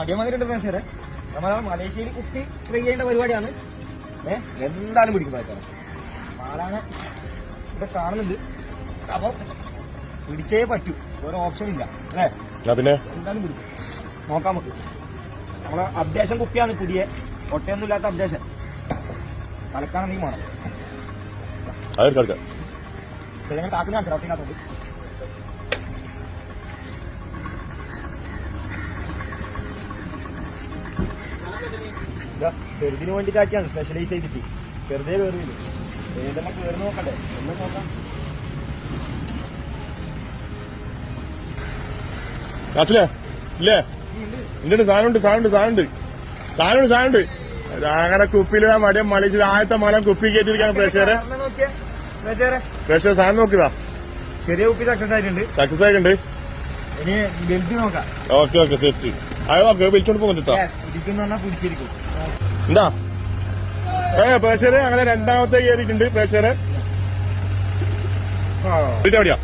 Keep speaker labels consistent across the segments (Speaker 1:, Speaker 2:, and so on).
Speaker 1: മടിയമാതിരിണ്ട് പ്രേക്ഷകരെ നമ്മളെ മലേഷ്യയിൽ കുപ്പി ട്രൈ ചെയ്യേണ്ട പരിപാടിയാണ്. ഏഹ് എന്തായാലും പിടിക്കും പ്രേക്ഷകരെ പാലാന ഇവിടെ കാണുന്നുണ്ട്. അപ്പൊ പിടിച്ചേ പറ്റൂ. വേറെ ഓപ്ഷൻ ഇല്ല. അല്ലേ?
Speaker 2: പിന്നെ?
Speaker 1: എന്തായാലും പിടിക്കും. നോക്കാം നമുക്ക്. നമ്മളെ അപ്ഡേഷൻ കുപ്പിയാണ് പുതിയ. ഒട്ടയൊന്നും ഇല്ലാത്ത അപ്ഡേഷൻ തലക്കാണെന്നെങ്കിൽ വേണം.
Speaker 2: അതെടുക്കാം എടുക്കാം
Speaker 1: ഞങ്ങൾ കാക്കുന്ന കാണിച്ചു ഒട്ടയിനകത്തോണ്ട് ചെറുതിന് വേണ്ടിയിട്ടാക്കിയാണ് സ്പെഷ്യലൈസ് ചെയ്തിട്ട്. ചെറുതേ കയറിയില്ല ഏതെല്ലാം കയറി നോക്കണ്ടേ? എല്ലാം നോക്കാം.
Speaker 2: കാസിലേ ഇല്ലേ? ഉണ്ട് സാധനമുണ്ട് സാധനമുണ്ട് സാധനമുണ്ട്. സാധനമുണ്ട് സാധനമുണ്ട്. അങ്ങനെ കുപ്പിയിൽ മടിയം മലേഷ്യയിൽ ആദ്യത്തെ മലം കുപ്പി കയറ്റിയിരിക്കാണ് പ്രേക്ഷകരെ
Speaker 1: പ്രേക്ഷകരെ
Speaker 2: സാധനം നോക്കിയതാ.
Speaker 1: ചെറിയ കുപ്പി സക്സസ് ആയിട്ടുണ്ട്.
Speaker 2: സക്സസ് ആയിട്ടുണ്ട്.
Speaker 1: ഇനി വലുത് നോക്കാം.
Speaker 2: ഓക്കെ ഓക്കെ സെറ്റ് അത് ഓക്കെ വിളിച്ചോണ്ട് പോകുന്നുണ്ടോ എന്താ? ഏ പ്രേക്ഷകരെ അങ്ങനെ രണ്ടാമത്തെ കയറിയിട്ടുണ്ട് പ്രേക്ഷകരെ. എവിടെയാ?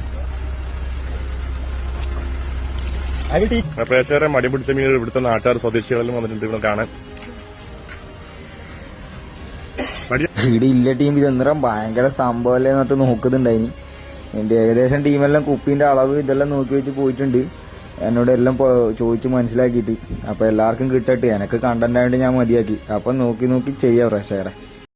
Speaker 2: പ്രേക്ഷകരെ മടി പിടിച്ച മീൻ ഇവിടുത്തെ നാട്ടുകാർ സ്വദേശികളിലും വന്നിട്ടുണ്ട് ഇവിടെ കാണാൻ.
Speaker 3: ഇവിടെ ഇല്ല ടീം ഇത് എന്നറ ഭയങ്കര സംഭവമല്ലേ എന്നിട്ട് നോക്കുന്നുണ്ടായിനി. എന്റെ ഏകദേശം ടീമെല്ലാം കുപ്പിന്റെ അളവ് ഇതെല്ലാം നോക്കി വെച്ച് പോയിട്ടുണ്ട്. എന്നോട് എല്ലാം ചോദിച്ച് മനസ്സിലാക്കിയിട്ട്. അപ്പൊ എല്ലാവർക്കും കിട്ടട്ടെ. എനിക്ക് കണ്ടന്റ് ആയിട്ട് ഞാൻ മതിയാക്കി. അപ്പൊ നോക്കി നോക്കി ചെയ്യാം പ്രേക്ഷകരെ